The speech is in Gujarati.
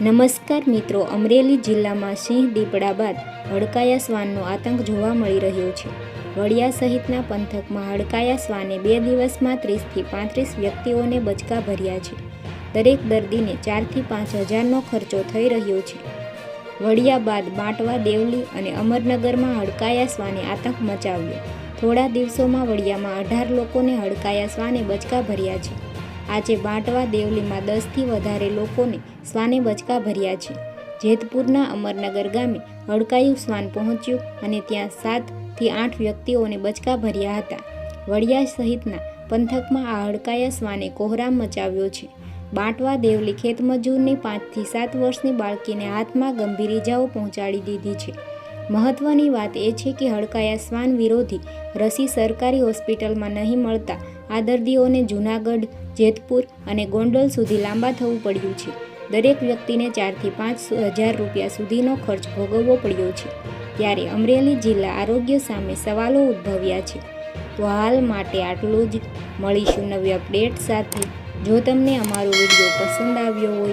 નમસ્કાર મિત્રો, અમરેલી જિલ્લામાં સિંહ દીપડા બાદ હડકાયા શ્વાનનો આતંક જોવા મળી રહ્યો છે. વડિયા સહિતના પંથકમાં હડકાયા શ્વાને બે દિવસમાં ત્રીસથી પાંત્રીસ વ્યક્તિઓને બચકા ભર્યા છે. દરેક દર્દીને ચારથી પાંચ હજારનો ખર્ચો થઈ રહ્યો છે. વડિયા બાદ બાંટવા દેવલી અને અમરનગરમાં હડકાયા શ્વાને આતંક મચાવ્યો. થોડા દિવસોમાં વડિયામાં અઢાર લોકોને હડકાયા શ્વાને બચકા ભર્યા છે. આજે બાંટવા દેવલીમાં દસથી વધારે લોકોને શ્વાને બચકા ભર્યા છે. જેતપુરના અમરનગર ગામે હડકાયું શ્વાન પહોંચ્યું અને ત્યાં સાતથી આઠ વ્યક્તિઓને બચકા ભર્યા હતા. વડિયા સહિતના પંથકમાં આ હડકાયા શ્વાને કોહરામ મચાવ્યો છે. બાંટવા દેવલી ખેતમજૂરની પાંચથી સાત વર્ષની બાળકીને હાથમાં ગંભીર ઇજાઓ પહોંચાડી દીધી છે. મહત્વની વાત એ છે કે હડકાયા શ્વાન વિરોધી રસી સરકારી હોસ્પિટલમાં નહીં મળતા આ દર્દીઓને જૂનાગઢ, જેતપુર અને ગોંડલ સુધી લાંબા થવું પડ્યું છે. દરેક વ્યક્તિને ચારથી પાંચ હજાર રૂપિયા સુધીનો ખર્ચ ભોગવવો પડ્યો છે. ત્યારે અમરેલી જિલ્લા આરોગ્ય સામે સવાલો ઉદ્ભવ્યા છે. તો હાલ માટે આટલું જ મળીશું નવી અપડેટ સાથે? જો તમને અમારો વીડિયો પસંદ આવ્યો હોય